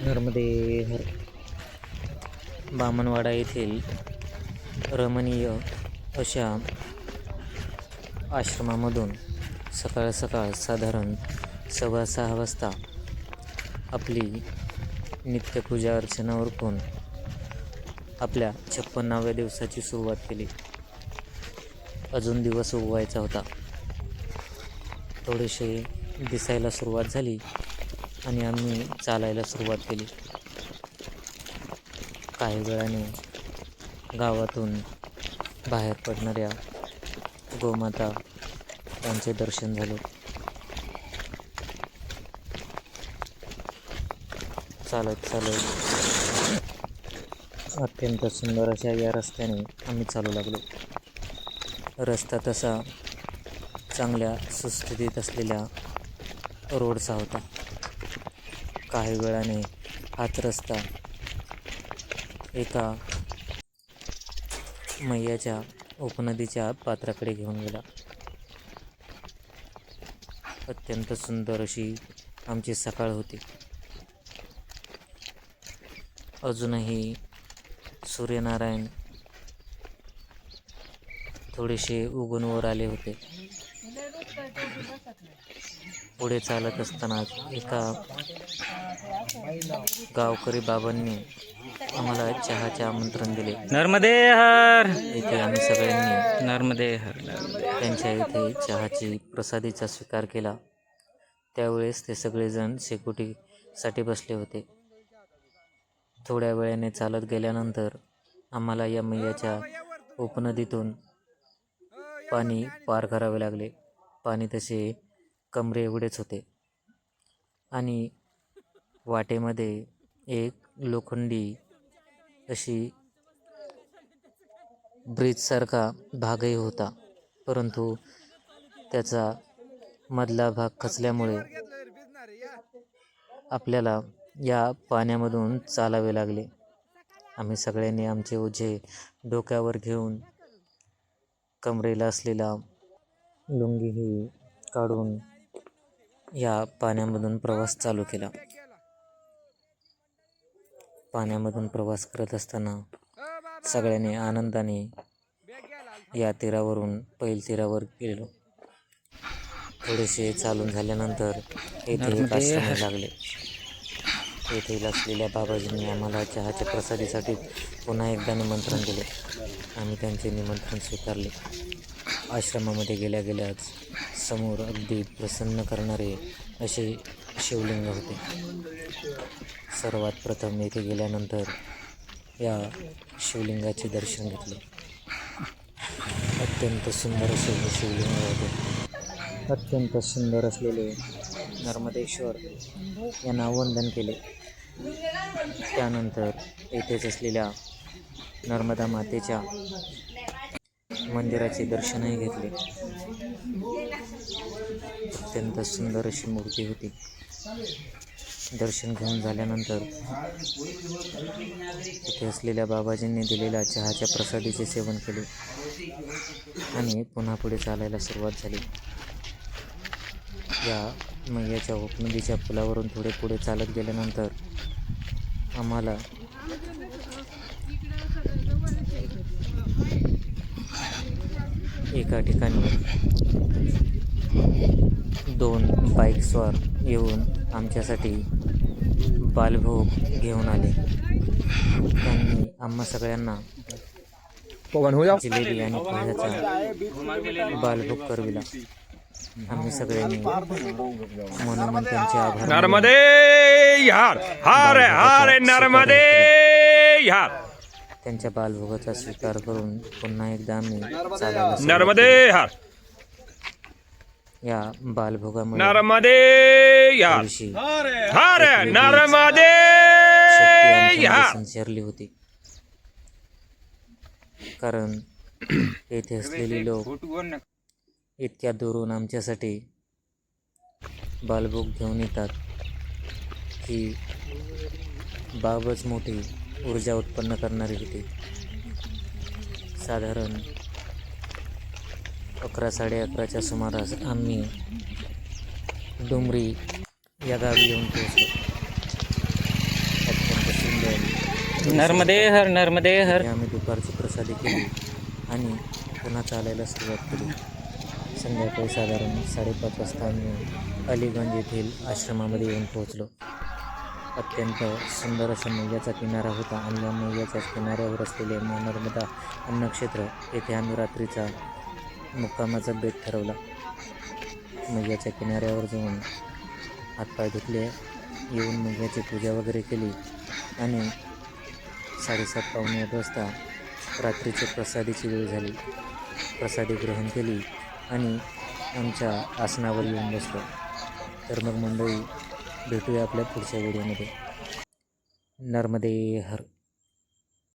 नर्मदे हर. बामणवाडा येथील रमणीय अशा आश्रमामधून सकाळ सकाळ साधारण सव्वा सहा वाजता आपली नित्यपूजा अर्चना उरकून आपल्या छप्पन्नाव्या दिवसाची सुरुवात केली. अजून दिवस उगवायचा होता. थोडेसे दिसायला सुरुवात झाली. आणि आम्ही चालायला सुरुवात केली. काही वेळाने गावातून बाहेर पडणाऱ्या गोमाता यांचे दर्शन झाले. चालत चालत अत्यंत सुंदर अशा या रस्त्याने आम्ही चालू लागलो. रस्ता तसा चांगल्या सुस्थितीत असलेल्या रोडचा होता. काही वेळाने हाच रस्ता एका मैयाच्या उपनदीच्या पात्राकडे घेऊन गेला. अत्यंत सुंदर अशी आमची सकाळ होती. अजूनही सूर्यनारायण थोडेसे उगून वर आले होते. पुढे चालत असताना एका गावकरी बाबांनी आम्हाला चहाचे आमंत्रण दिले. नर्मदे हर! इथे आम्ही सगळ्यांनी नर्मदे हर त्यांच्या इथे चहाची प्रसादीचा स्वीकार केला. त्यावेळेस ते सगळेजण शेकोटीसाठी बसले होते. थोड्या वेळाने चालत गेल्यानंतर आम्हाला या मैयाच्या उपनदीतून पाणी पार करावे लागले. पाणी तसे कमरे एवढेच होते. आणि वाटेमध्ये एक लोखंडी अशी ब्रिजसारखा भागही होता. परंतु त्याचा मधला भाग खचल्यामुळे आपल्याला या पाण्यामधून चालावे लागले. आम्ही सगळ्यांनी आमचे ओझे डोक्यावर घेऊन कमरेला असलेला लुंगीही काढून या पाण्यामधून प्रवास चालू केला. पाण्यामधून प्रवास करत असताना सगळ्यांनी आनंदाने या तीरावरून पैल तीरावर गेलो. थोडेसे चालून झाल्यानंतर येथे आश्रम लागले. येथे असलेल्या बाबाजींनी आम्हाला चहाच्या प्रसादीसाठी पुन्हा एकदा निमंत्रण दिले आम्ही त्यांचे निमंत्रण स्वीकारले. आश्रमामध्ये गेल्या गेल्याच समोर अगदी प्रसन्न करणारे असे शिवलिंग होते. सर्वात प्रथम येथे गेल्यानंतर या शिवलिंगाचे दर्शन घेतले. अत्यंत सुंदर असे हे शिवलिंग होते. अत्यंत सुंदर असलेले नर्मदेश्वर यांना वंदन केले. त्यानंतर येथेच असलेल्या नर्मदा मातेच्या मंदिराचे दर्शनही घेतले. अत्यंत सुंदर अशी मूर्ती होती. दर्शन घेऊन झाल्यानंतर तिथे असलेल्या बाबाजींनी दिलेल्या चहाच्या प्रसादीचे सेवन केले आणि पुन्हा पुढे चालायला सुरुवात झाली. या मैयाच्या उपनदीच्या पुलावरून थोडे पुढे चालत गेल्यानंतर आम्हाला एका ठिकाणी दोन बाईकस्वार येऊन आमच्यासाठी बालभोग घेऊन आले. त्यांनी आम्हा सगळ्यांना जिलेबी आणि पोह्याचा बालभोग करविला. आम्ही सगळ्यांनी मनोमन त्यांचे आभार. नर्मदे हर हर हर नर्मदे हर त्यांच्या बालभोगाचा स्वीकार करून पुन्हा एकदा आम्ही नर्मदे हर. या बालभोगामुळे नर्मदे हर. हर. नर्मदे शक्ती आमच्यामध्ये हर. संचारली होती. कारण येथे असलेले लोक इतक्या दुरून आमच्यासाठी बालभोग घेऊन येतात की बाबच मोठी ऊर्जा उत्पन्न करणारी होती साधारण अकरा साडे अकराच्या सुमारास आम्ही डोंगरी या गावी येऊन पोहोचलो. नर्मदे हर नर्मदे हर. आम्ही दुपारची प्रसादी केली आणि पुन्हा चालायला सुरुवात केली. संध्याकाळी साधारण साडेपाच वाजता आम्ही अलीगंज येथील आश्रमामध्ये येऊन पोहोचलो. अत्यंत सुंदर असा मैयाचा किनारा होता आणि या मैयाच्याच किनाऱ्यावर असलेले नर्मदा अन्नक्षेत्र येथे आम्ही रात्रीचा मुक्कामाचा बेट ठरवला. मैयाच्या किनाऱ्यावर जाऊन हातपाय धुतले येऊन मैयाची पूजा वगैरे केली आणि साडेसात पावणे आठ वाजता रात्रीची प्रसादीची वेळ झाली. प्रसादी ग्रहण केली आणि आमच्या आसनावर येऊन बसलो. तर मग मंडळी भेटूया आपल्या पुढच्या व्हिडिओमध्ये. नर्मदे हर